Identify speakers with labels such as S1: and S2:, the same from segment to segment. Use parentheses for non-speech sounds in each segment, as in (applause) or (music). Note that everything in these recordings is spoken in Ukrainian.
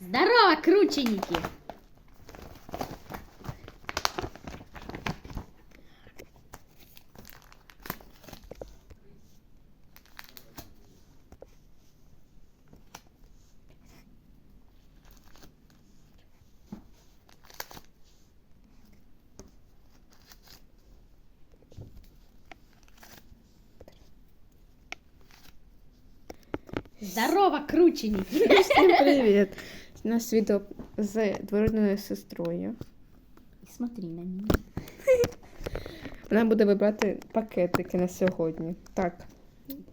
S1: Здорово, крученики! Здорово, крученики!
S2: Всім привіт! У нас відео з двоюрідною сестрою.
S1: Смотри на меня. (laughs)
S2: Вона буде вибрати пакетики на сьогодні. Так,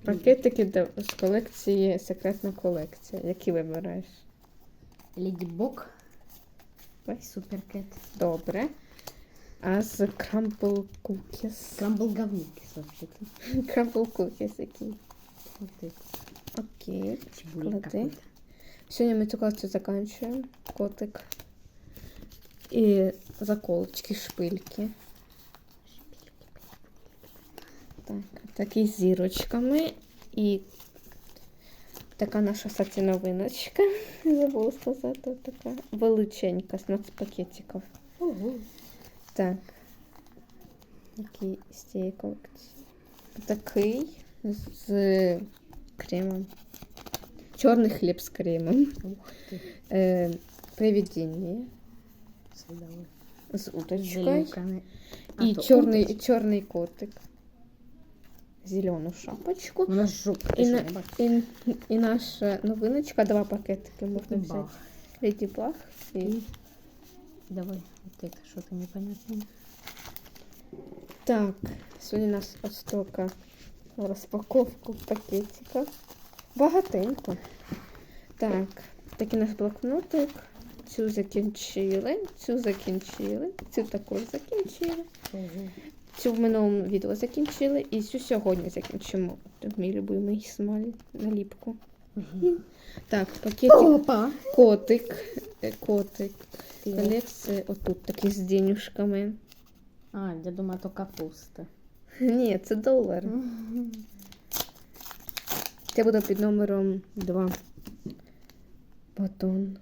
S2: пакетики з колекції Секретна колекція. Які вибираєш?
S1: И Суперкэт.
S2: Добре. А з Crumble Cookies.
S1: Крамбл говнюки, вообще-то.
S2: Crumble Cookies
S1: это.
S2: Окей.
S1: Чебурек
S2: Клади.
S1: какой-то.
S2: Сьогодні ми цю колекцію закінчуємо. Котик. І заколочки, шпильки. Так, такі з зірочками. І така наша кстати, новиночка. (laughs) Забула сказати. Така величенька, 17 пакетиків.
S1: Ого.
S2: Так. Такий з цієї колекції. Такий з кремом. Чорний хліб з кремом.
S1: Ух ты.
S2: Е, привидіння
S1: Судовой.
S2: з уточкою.
S1: Залюканы. А
S2: І
S1: то
S2: чорний,
S1: уточка.
S2: чорний котик. Зелену шапочку.
S1: У нас жопа.
S2: І, на, і, і наша новиночка, два пакетики можна взяти.
S1: Бах.
S2: Леді Баг і
S1: И давай вот это что-то непонятное.
S2: Так, сьогодні у нас острока розпаковку пакетиків. Багатенько. Так, такий наш блокнотик. Цю закінчили, цю закінчили, цю також закінчили.
S1: Ого.
S2: Цю в минулому відео закінчили і цю сьогодні закінчимо. Тут мій любимий смаль наліпку. Так, пакетик,
S1: Опа.
S2: котик, е, котик. Колекція отут такий з денюшками.
S1: А, я думаю, то капуста.
S2: Ні, це долар. Це буде під номером 2. Батон.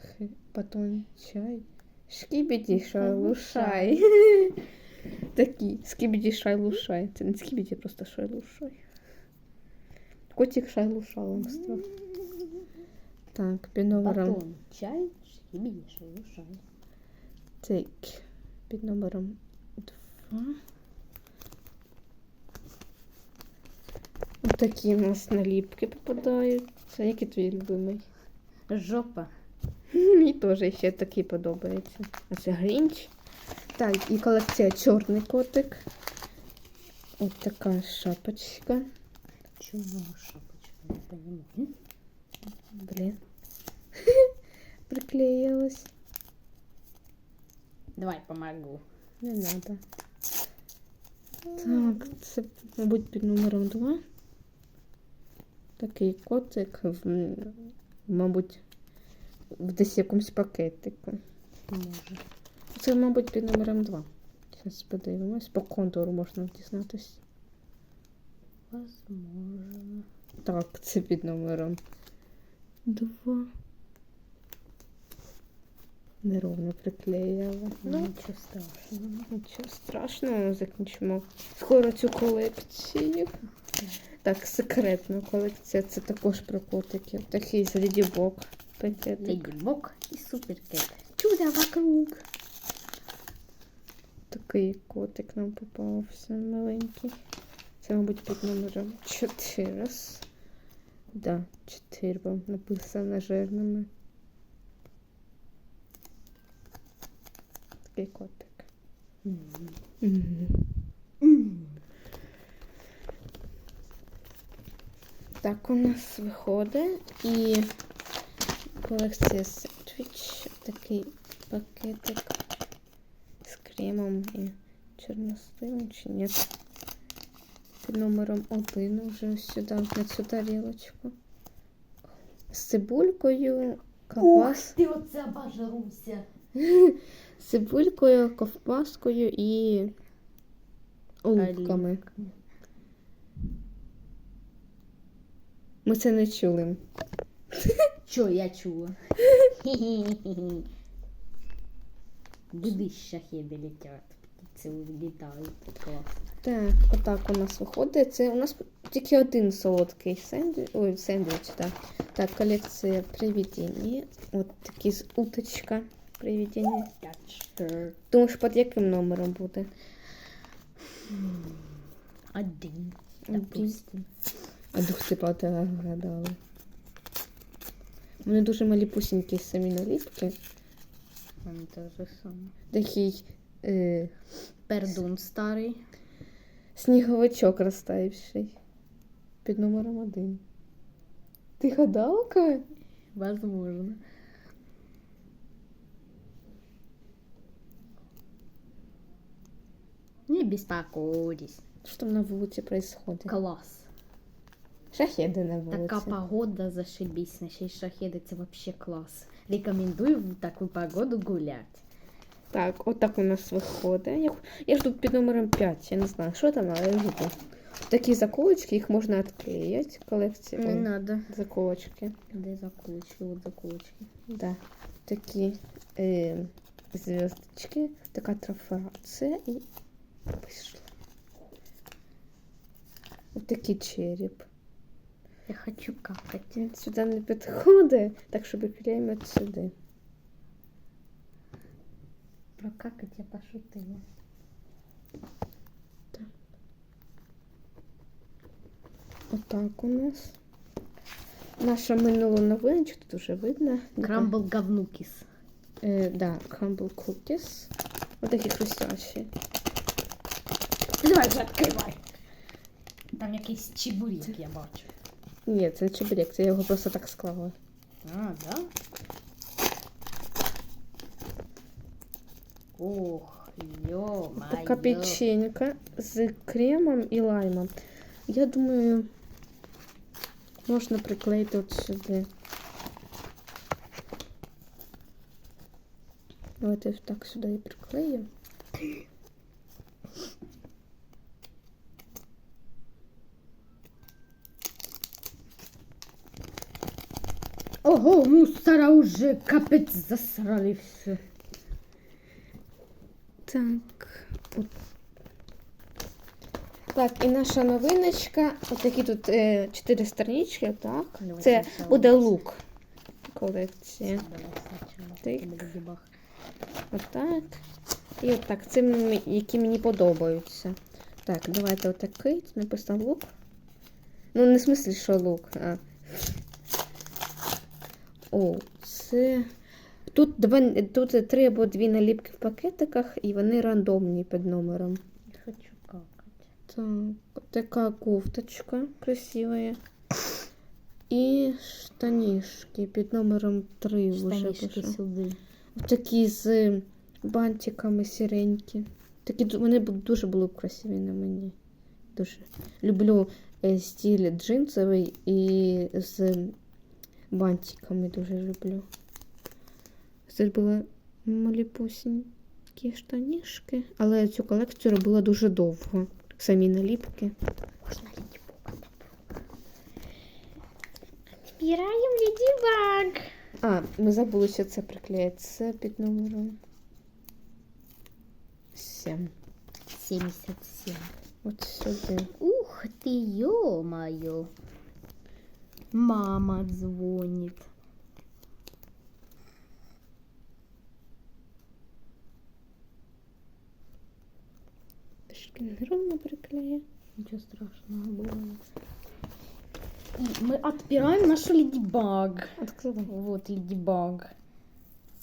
S2: Хи- Батон чай. Шкібіді шайлушай. Такі. Скібіді шайлушай. Це не скібіді, просто шайлушай. Котик шайлушаломство. Так, під номером
S1: Батон, чай, шибиди, шай.
S2: Так, під номером 2. Такі у нас наліпки попадають. Який твій любимий?
S1: Жопа. (laughs)
S2: Мені теж ще такий подобається. А це Грінч. Так, і колекція чорний котик. Ось така шапочка.
S1: Чего шапочка? Не понимаю.
S2: Блін. (laughs) Приклеїлась.
S1: Давай помогу.
S2: Не надо. Так, це, мабуть, під номером 2. Такий котик, в, мабуть, в десь якомусь пакетику.
S1: Може.
S2: Це, мабуть, під номером 2. Зараз подивимось. По контуру можна дізнатися.
S1: Возможно.
S2: Так, це під номером 2. Неровно приклеїла.
S1: Ну, ничего страшного.
S2: Нічого страшного, закінчимо скоро цю колекцію. Так, секретна колекція. Це також про котиків. Такий з Леді Бог. Пакетик.
S1: Леди Бог и Суперкэт. Чудо вокруг.
S2: Такий котик нам попався маленький. Це, мабуть, під номером 4. Да, 4 написано жирними. Такий котик. Так у нас виходить і колекція сендвіч, такий пакетик з кремом і чорносливом, чи ні? Під номером один уже сюди, на цю тарілочку. З цибулькою, ковбас,
S1: ты вот обожруся.
S2: З цибулькою, ковбаскою і оливками. Ми це не чули.
S1: Чо я чула? Куди шахеди летять? Птиці улітають. Клас.
S2: Так, отак у нас виходить. Це у нас тільки один солодкий сендвіч. Ой, сендвіч, так. Так, колекція привідіння. От такі з уточка привідіння. Думаєш, під яким номером буде?
S1: Один.
S2: Один.
S1: Допустим.
S2: А дух ти пата вгадали. Вони дуже малі пусінькі самі наліпки.
S1: Он те же саме.
S2: Такий е,
S1: Пердун старий.
S2: сніговичок розтаївший. Під номером один. Ти гадалка?
S1: Возможно. Не беспокойтесь.
S2: Що там на вулиці происходит?
S1: Класс.
S2: Шахеди на вулиці.
S1: Така погода зашибись. На ще й шахеди це вообще клас. Рекомендую в таку погоду гулять.
S2: Так, отак у нас виходить. Я, я жду під номером 5. Я не знаю, що там, але я жду. Такі заколочки, їх можна відклеїти. Колекція.
S1: Не надо.
S2: заколочки.
S1: Де закулочки? От закулочки.
S2: Да. Такі е, зв'язочки, така трафарація і пішла. Ось такий череп.
S1: Я хочу какать.
S2: Він сюди не підходить, так що клеїмо от сюди.
S1: Про какать я пошутила.
S2: Отак у нас. Наша минула новиночка, тут вже видно.
S1: Крамбл говнукіс.
S2: Е, да, Crumble Cookies. Ось такі хрустящі.
S1: Давай вже відкривай. Там якийсь чебурек, я бачу.
S2: Ні, це не чебурек, це я його просто так склала.
S1: А, да? Ох, ё-моё.
S2: Така печенька з кремом і лаймом. Я думаю, можна приклеїти от сюди. Давайте так сюди і приклеїмо.
S1: Ого, мусора уже капець засрали все.
S2: Так. От. Так, і наша новиночка. Отакі тут е, чотири странички, так. Це буде лук. Колекція. Так. Отак. І отак. Це які мені подобаються. Так, давайте отакий. Тут написано лук. Ну, не в смислі, що лук, а. О, це. Тут, два, тут три або дві наліпки в пакетиках, і вони рандомні під номером.
S1: Я хочу какать.
S2: Так, така кофточка красивая. І штанішки під номером 3 вже
S1: сюди.
S2: Такі з бантиками сіренькі. Такі вони дуже були б красиві на мені. Дуже люблю е, стиль джинсовий і з бантиками дуже люблю. Це були маліпусінькі штанішки, але цю колекцію робила дуже довго. Самі наліпки.
S1: Можна ледібога Збираємо ледібаг.
S2: А, ми забули, що це приклеїти. Це під номером 7.
S1: 77.
S2: От сюди.
S1: Ух ты, ё-моё. Мама звонит.
S2: Трішки неровно приклею.
S1: Ничего страшного бывает. И мы отпираем нашу леди баг.
S2: Открывай.
S1: Вот леди баг.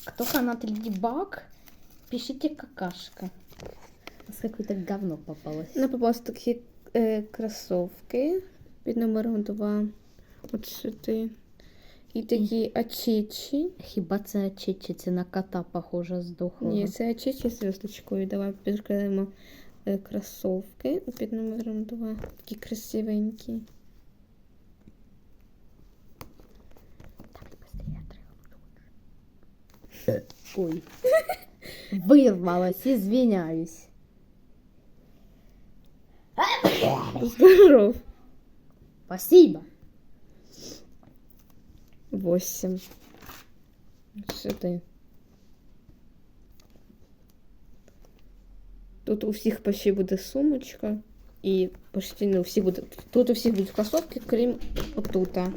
S1: Кто фанат леди баг, пишите какашка. У нас какое-то говно попалось.
S2: Нам попалось такі е, кросовки під номером 2. От сюди. І такі ачічі.
S1: Хіба це чечі, це на кота похоже здохлого.
S2: Ні, це ачічі з зв'язочкою. Давай підкладемо е, кросовки під номером 2. Такі красивенькі.
S1: Так, быстрее отрывай. (laughs) Ой. Вырвалась, (laughs) извиняюсь.
S2: Здоров!
S1: Спасибо.
S2: 8. Сюди. Тут у всіх почти буде сумочка. І почти не у всіх буде. Тут у всіх будуть кросовки, крім отута.